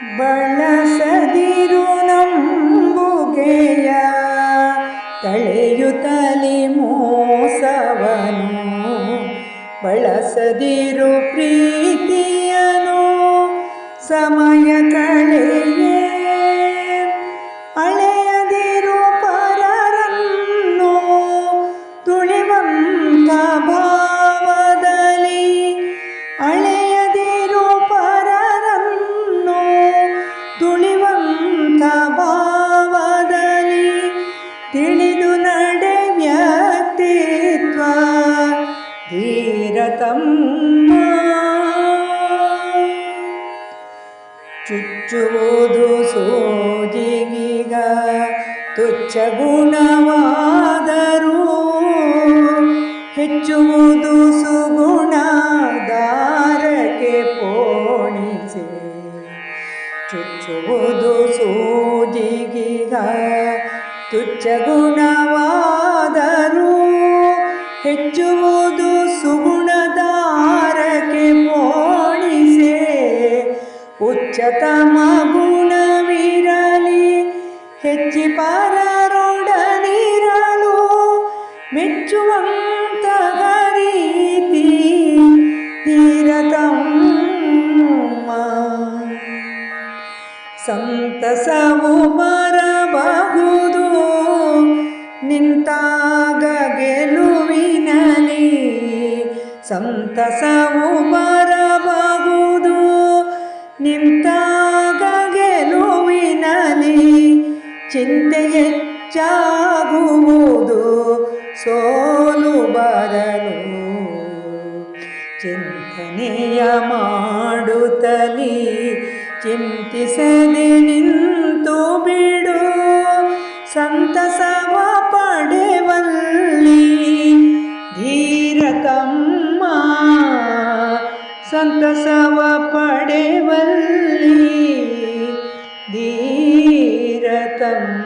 ಬಳಸದಿರು ನಂಬುಗೆಯ ತಳೆಯುತ್ತಲಿ ಮೋಸವನು. ಬಳಸದಿರು ಪ್ರೀತಿಯನು ಸಮಯ ಭಾವದಲ್ಲಿ ತಿಳಿದು ನಡೆ ವ್ಯಕ್ತಿತ್ವ. ಧೀರತಮ್ಮ. ಚುಚ್ಚುವುದು ಸೋಜಿಗೀಗ ತುಚ್ಛ ಗುಣವಾದರೂ ಹೆಚ್ಚುವುದು ಸುಗುಣ ದಾರಕ್ಕೆ ಪೋಣಿಸಿ. ಚುಚ್ಚುವುದು ಸೂಜಿಗಿದ ತುಚ್ಚ ಗುಣವಾದರೂ ಹೆಚ್ಚುವುದು ಸುಗುಣದಾರಕ್ಕೆ ಮೋಣಿಸೆ ಉಚ್ಚತಮ ಗುಣವಿರಲಿ ಹೆಚ್ಚಿ ಪರರೊಡನಿರಲು ಮೆಚ್ಚುವಂತ ಸಂತಸವು ಬರಬಹುದು. ನಿಂತಾಗ ಗೆಲುವಿನಲ್ಲಿ ಸಂತಸವು ಬರಬಹುದು. ನಿಂತಾಗ ಗೆಲುವಿನಲ್ಲಿ ಚಿಂತೆ ಹೆಚ್ಚಾಗುವುದು. ಸೋಲು ಬರಲು ಚಿಂತನೆಯ ಮಾಡುತ್ತಲಿ ಚಿಂತಿಸದೆ ನಿಂತು ಬಿಡು. ಸಂತಸವ ಪಡೆವಲ್ಲಿ ಧೀರತಮ್ಮ ಸಂತಸವ ಪಡೆವಲ್ಲಿ ಧೀರತಮ್ಮ